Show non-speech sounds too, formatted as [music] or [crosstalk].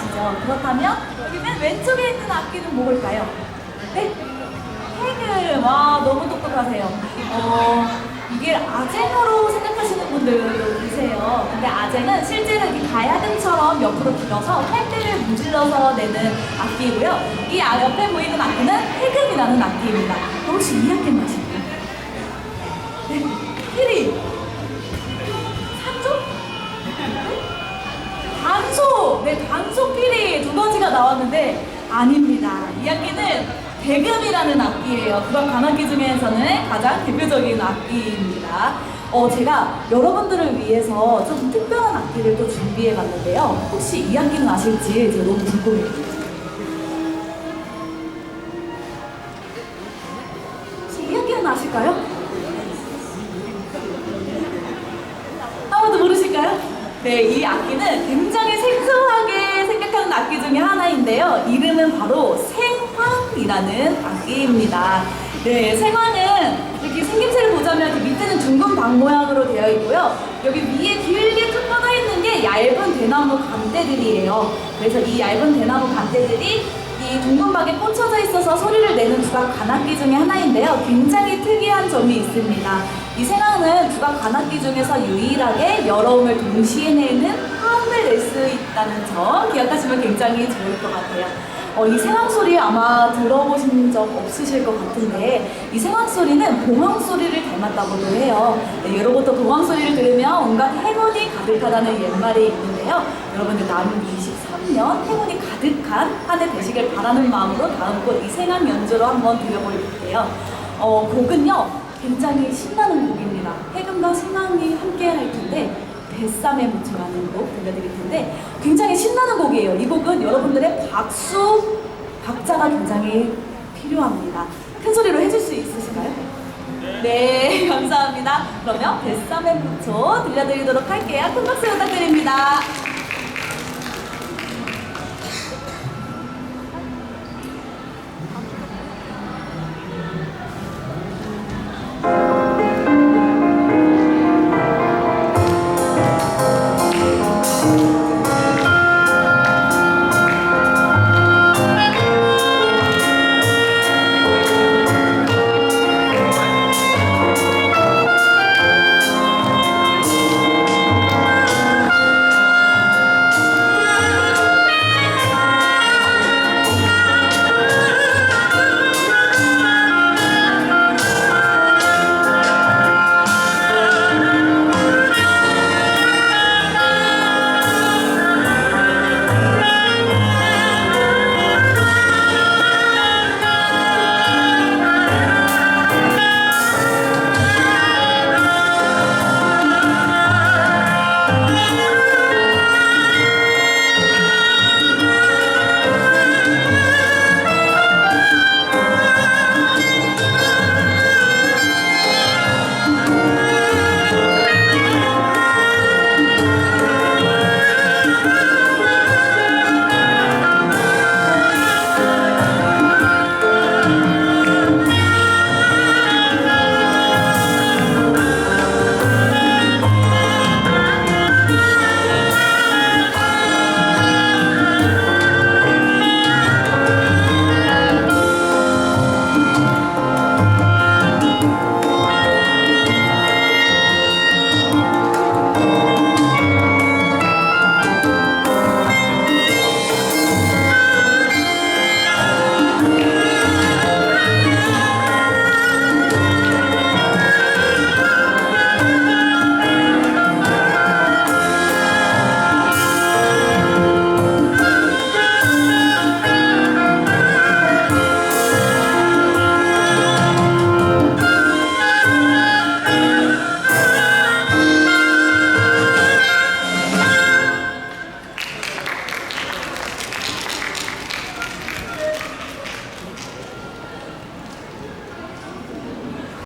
아시죠? 그렇다면 여기 맨 왼쪽에 있는 악기는 뭘까요? 네? 해금. 와, 너무 똑똑하세요. 어, 이게 아쟁으로 생각하시는 분들도 계세요. 근데 아쟁은 실제로 이 가야금처럼 옆으로 길어서 활대를 문질러서 내는 악기이고요. 이 아- 옆에 보이는 악기는 해금이라는 악기입니다. 혹시 이 악기 아시나요? 네, 피리. 단소! 네, 단소 피리 두 가지가 나왔는데 아닙니다. 이 악기는 대금이라는 악기예요. 그런 관악기 중에서는 가장 대표적인 악기입니다. 어, 제가 여러분들을 위해서 좀 특별한 악기를 또 준비해 봤는데요. 혹시 이 악기는 아실지 제가 너무 궁금해요. 혹시 이 악기는 아실까요? 아무도 모르실까요? 네, 이 악기는 굉장히 생소하게 생각하는 악기 중에 하나인데요. 이름은 바로 생황이라는 악기입니다. 네, 생황은 이렇게 생김새를 보자면 밑에는 둥근 박 모양으로 되어 있고요. 여기 위에 길게 쭉 뻗어 있는 게 얇은 대나무 간대들이에요. 그래서 이 얇은 대나무 간대들이 이 둥근 박에 꽂혀져 있어서 소리를 내는 두각 관악기 중에 하나인데요. 굉장히 특이한 점이 있습니다. 이 생황은 두각 관악기 중에서 유일하게 여러 음을 동시에 내는 화음을 낼 수 있다는 점 기억하시면 굉장히 좋을 것 같아요. 어, 이 생황 소리 아마 들어보신 적 없으실 것 같은데 이 생황 소리는 봉황 소리를 닮았다고도 해요. 네, 예로부터 봉황 소리를 들으면 온갖 행운이 가득하다는 옛말이 있는데요. 여러분들 남은 23년 행운이 가득한 한 해 되시길 바라는 마음으로 다음 곡 이 생황 연주로 한번 들려볼게요. 어, 곡은요 굉장히 신나는 곡입니다. 해금과 생황이 함께 할 텐데 뱃삼에 묻혀가는 곡 들려드릴 텐데 굉장히 신나는 곡이에요. 이 곡은 여러분들의 박수, 박자가 굉장히 필요합니다. 큰 소리로 해줄 수 있으실까요? 네, [laughs] 감사합니다. 그러면 뱃삼에 묻혀 들려드리도록 할게요. 큰 박수 부탁드립니다.